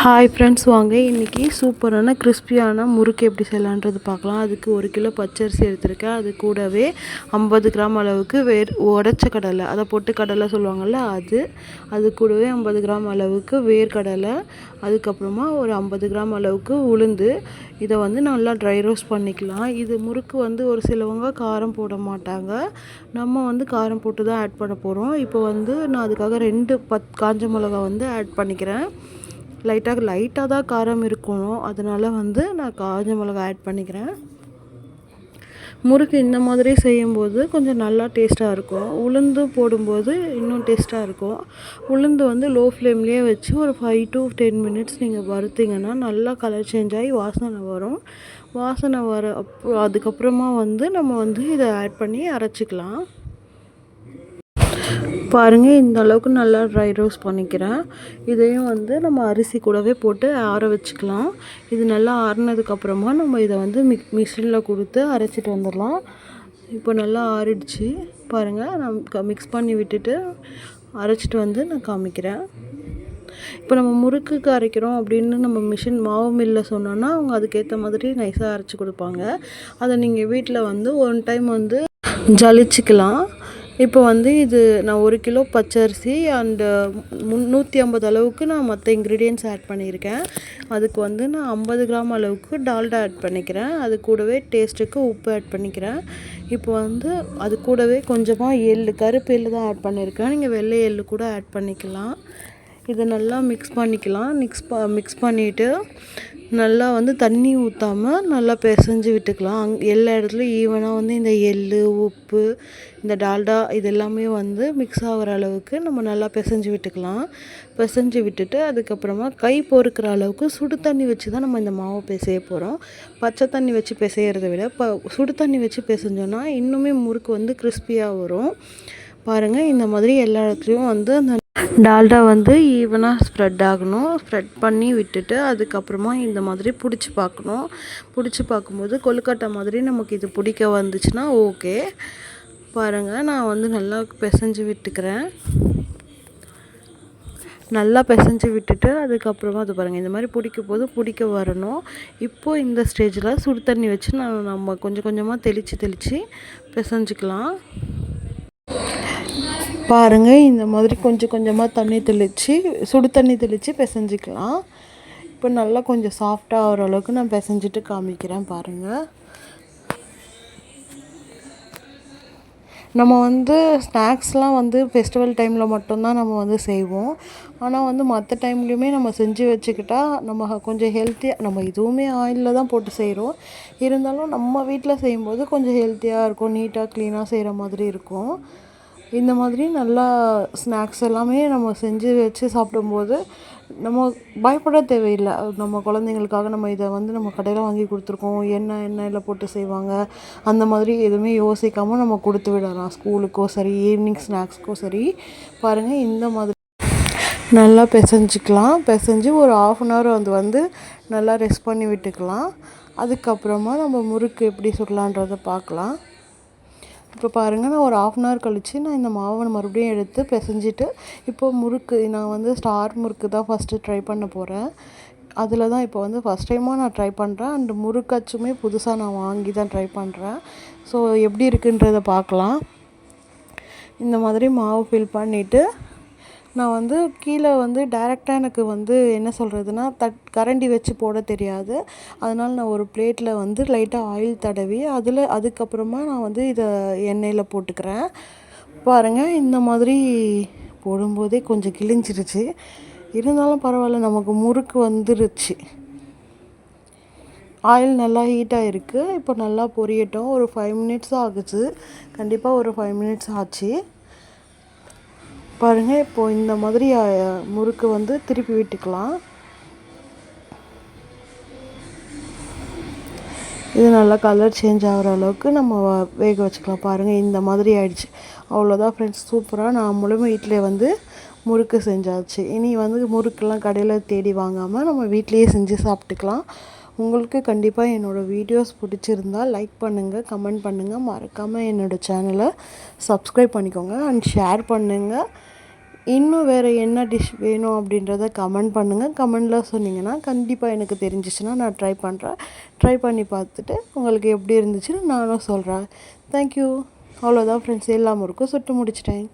Hi friends வாங்க. இன்றைக்கி சூப்பரான கிறிஸ்பியான முறுக்கு எப்படி செய்யலான்றது பார்க்கலாம். அதுக்கு ஒரு கிலோ பச்சரிசி எடுத்திருக்கேன். அது கூடவே ஐம்பது கிராம் அளவுக்கு வேர் உடச்ச கடலை. அதை பொட்டு கடலை சொல்லுவாங்கள்ல அது. அது கூடவே ஐம்பது கிராம் அளவுக்கு வேர்க்கடலை. அதுக்கப்புறமா ஒரு ஐம்பது கிராம் அளவுக்கு உளுந்து. இதை வந்து நல்லா ட்ரை ரோஸ்ட் பண்ணிக்கலாம். இது முறுக்கு வந்து ஒரு சிலவங்க காரம் போட மாட்டாங்க. நம்ம வந்து காரம் போட்டு தான் ஆட் பண்ண போகிறோம் இப்போ வந்து நான் அதுக்காக ரெண்டு பத் காஞ்ச மிளகா வந்து ஆட் பண்ணிக்கிறேன். லைட்டாக லைட்டாக தான் காரம் இருக்கணும். அதனால் வந்து நான் காஞ்ச மிளகா ஆட் பண்ணிக்கிறேன். முறுக்கு இந்த மாதிரி செய்யும்போது கொஞ்சம் நல்லா டேஸ்ட்டாக இருக்கும். உளுந்து போடும்போது இன்னும் டேஸ்ட்டாக இருக்கும். உளுந்து வந்து லோ ஃப்ளேம்லேயே வச்சு ஒரு ஃபைவ் டு டென் மினிட்ஸ் நீங்கள் வறுத்திங்கன்னா நல்லா கலர் சேஞ்ச் ஆகி வாசனை வரும். வாசனை வர அப் அதுக்கப்புறமா வந்து நம்ம வந்து இதை ஆட் பண்ணி அரைச்சிக்கலாம். பாருங்கள் இந்த அளவுக்கு நல்லா ட்ரை ரோஸ் பண்ணிக்கிறேன். இதையும் வந்து நம்ம அரிசி கூடவே போட்டு ஆற வச்சுக்கலாம். இது நல்லா ஆறினதுக்கப்புறமா நம்ம இதை வந்து மிக் மிஷினில் கொடுத்து அரைச்சிட்டு வந்துடலாம். இப்போ நல்லா ஆறிடுச்சு. பாருங்கள் நான் மிக்ஸ் பண்ணி விட்டுட்டு அரைச்சிட்டு வந்து நான் காமிக்கிறேன். இப்போ நம்ம முறுக்குக்கு அரைக்கிறோம் அப்படின்னு நம்ம மிஷின் மாவு மில்லில் சொன்னோன்னா அவங்க அதுக்கேற்ற மாதிரி நைஸாக அரைச்சி கொடுப்பாங்க. அதை நீங்கள் வீட்டில் வந்து ஒன் டைம் வந்து ஜலிச்சிக்கலாம். இப்போ வந்து இது நான் ஒரு கிலோ பச்சரிசி அண்டு முந்நூற்றி ஐம்பது அளவுக்கு நான் மற்ற இன்க்ரீடியன்ஸ் ஆட் பண்ணியிருக்கேன். அதுக்கு வந்து நான் ஐம்பது கிராம் அளவுக்கு டால்டா ஆட் பண்ணிக்கிறேன். அது கூடவே டேஸ்ட்டுக்கு உப்பு ஆட் பண்ணிக்கிறேன். இப்போ வந்து அது கூடவே கொஞ்சமாக எள்ளு கருப்பு எள்ளு தான் ஆட் பண்ணியிருக்கேன். நீங்கள் வெள்ளை எள்ளு கூட ஆட் பண்ணிக்கலாம். இதை நல்லா மிக்ஸ் பண்ணிக்கலாம். மிக்ஸ் ப மிக்ஸ் பண்ணிவிட்டு நல்லா வந்து தண்ணி ஊற்றாமல் நல்லா பிசைஞ்சு விட்டுக்கலாம். அங் எல்லா இடத்துலையும் ஈவனாக வந்து இந்த எள் உப்பு இந்த டால்டா இது எல்லாமே வந்து மிக்ஸ் ஆகிற அளவுக்கு நம்ம நல்லா பிசைஞ்சு விட்டுக்கலாம். பிசைஞ்சு விட்டுட்டு அதுக்கப்புறமா கை பொறுக்கிற அளவுக்கு சுடு தண்ணி வச்சு தான் நம்ம இந்த மாவை பிசைய போகிறோம் பச்சை தண்ணி வச்சு பிசையிறத விட இப்போ சுடு தண்ணி வச்சு பிசைஞ்சோன்னா இன்னுமே முறுக்கு வந்து கிறிஸ்பியாக வரும். பாருங்கள் இந்த மாதிரி எல்லா இடத்துலையும் வந்து அந்த டால்டா வந்து ஈவனாக ஸ்ப்ரெட் ஆகணும். ஸ்ப்ரெட் பண்ணி விட்டுட்டு அதுக்கப்புறமா இந்த மாதிரி பிடிச்சி பார்க்கணும். பிடிச்சி பார்க்கும்போது கொழுக்கட்டை மாதிரி நமக்கு இது பிடிக்க வந்துச்சுன்னா ஓகே. பாருங்கள் நான் வந்து நல்லா பிசைஞ்சு விட்டுக்கிறேன். நல்லா பிசைஞ்சு விட்டுட்டு அதுக்கப்புறமா அது பாருங்கள் இந்த மாதிரி பிடிக்க போது பிடிக்க வரணும். இப்போது இந்த ஸ்டேஜில் சுடு தண்ணி வச்சு நான் நம்ம கொஞ்சம் கொஞ்சமாக தெளித்து தெளித்து பிசைஞ்சிக்கலாம். பாருங்கள் இந்த மாதிரி கொஞ்சம் கொஞ்சமாக தண்ணி தெளித்து சுடு தண்ணி தெளித்து பிசைஞ்சிக்கலாம். இப்போ நல்லா கொஞ்சம் சாஃப்டாக ஆகிற அளவுக்கு நான் பிசைஞ்சிட்டு காமிக்கிறேன் பாருங்கள் நம்ம வந்து ஸ்நாக்ஸ்லாம் வந்து ஃபெஸ்டிவல் டைமில் மட்டும்தான் நம்ம வந்து செய்வோம். ஆனால் வந்து மற்ற டைம்லேயுமே நம்ம செஞ்சு வச்சுக்கிட்டா நம்ம கொஞ்சம் ஹெல்த்தியாக நம்ம இதுவுமே ஆயிலில் தான் போட்டு செய்கிறோம் இருந்தாலும் நம்ம வீட்டில் செய்யும்போது கொஞ்சம் ஹெல்த்தியாக இருக்கும் நீட்டாக க்ளீனாக செய்கிற மாதிரி இருக்கும். இந்த மாதிரி நல்லா ஸ்நாக்ஸ் எல்லாமே நம்ம செஞ்சு வச்சு சாப்பிடும்போது நம்ம பயப்பட தேவையில்லை. நம்ம குழந்தைங்களுக்காக நம்ம இதை வந்து நம்ம கடையில் வாங்கி கொடுத்துருக்கோம். என்ன எண்ணெயில் போட்டு செய்வாங்க? அந்த மாதிரி எதுவுமே யோசிக்காமல் நம்ம கொடுத்து விடலாம். ஸ்கூலுக்கோ சரி ஈவினிங் ஸ்நாக்ஸ்க்கோ சரி. பாருங்கள் இந்த மாதிரி நல்லா பிசைஞ்சிக்கலாம். பிசைஞ்சு ஒரு ஆஃப் அன் ஹவர் வந்து வந்து நல்லா ரெஸ்ட் பண்ணி விட்டுக்கலாம். அதுக்கப்புறமா நம்ம முறுக்கு எப்படி சுடலான்றதை பார்க்கலாம். இப்போ பாருங்கள் நான் ஒரு ஆஃப் அன் ஹவர் கழித்து நான் இந்த மாவை மறுபடியும் எடுத்து பிசைஞ்சிட்டு இப்போது முறுக்கு நான் வந்து ஸ்டார் முறுக்கு தான் ஃபஸ்ட்டு ட்ரை பண்ண போகிறேன் அதில் தான் இப்போ வந்து ஃபஸ்ட் டைமாக நான் ட்ரை பண்ணுறேன் அண்டு முறுக்காச்சுமே புதுசாக நான் வாங்கி தான் ட்ரை பண்ணுறேன் ஸோ எப்படி இருக்குன்றதை பார்க்கலாம். இந்த மாதிரி மாவு ஃபில் பண்ணிவிட்டு நான் வந்து கீழே வந்து டேரெக்டாக எனக்கு வந்து என்ன சொல்கிறதுனா தட் கரண்டி வச்சு போட தெரியாது. அதனால் நான் ஒரு பிளேட்டில் வந்து லைட்டாக ஆயில் தடவி அதில் அதுக்கப்புறமா நான் வந்து இதை எண்ணெயில் போட்டுக்கிறேன். பாருங்கள் இந்த மாதிரி போடும்போதே கொஞ்சம் கிழிஞ்சிருச்சு. இருந்தாலும் பரவாயில்ல நமக்கு முறுக்கு வந்துருச்சு. ஆயில் நல்லா ஹீட்டாக இருக்குது இப்போ நல்லா பொரியட்டும். ஒரு ஃபைவ் மினிட்ஸ் ஆகுச்சு. கண்டிப்பாக ஒரு ஃபைவ் மினிட்ஸ் ஆச்சு. பாருங்கள் இப்போது இந்த மாதிரி முறுக்கு வந்து திருப்பி விட்டுக்கலாம். இது நல்லா கலர் சேஞ்ச் ஆகிற அளவுக்கு நம்ம வேக வச்சுக்கலாம். பாருங்கள் இந்த மாதிரி ஆயிடுச்சு. அவ்வளோதான் ஃப்ரெண்ட்ஸ் சூப்பராக நான் முழுமை வீட்டிலே வந்து முறுக்கு செஞ்சாச்சு. இனி வந்து முறுக்கெல்லாம் கடையில் தேடி வாங்காமல் நம்ம வீட்லேயே செஞ்சு சாப்பிட்டுக்கலாம். உங்களுக்கு கண்டிப்பாக என்னோடய வீடியோஸ் பிடிச்சிருந்தால் லைக் பண்ணுங்கள் கமெண்ட் பண்ணுங்கள் மறக்காமல் என்னோடய சேனலை சப்ஸ்கிரைப் பண்ணிக்கோங்க அண்ட் ஷேர் பண்ணுங்கள் இன்னும் வேறு என்ன டிஷ் வேணும் அப்படின்றத கமெண்ட் பண்ணுங்கள் கமெண்டில் சொன்னீங்கன்னா கண்டிப்பாக எனக்கு தெரிஞ்சிச்சுன்னா நான் ட்ரை பண்ணுறேன் ட்ரை பண்ணி பார்த்துட்டு உங்களுக்கு எப்படி இருந்துச்சுன்னு நானும் சொல்கிறேன் தேங்க்யூ அவ்வளோதான் ஃப்ரெண்ட்ஸ் எல்லாமே இருக்கும். சுட்டு முடிச்சிட்டேன்.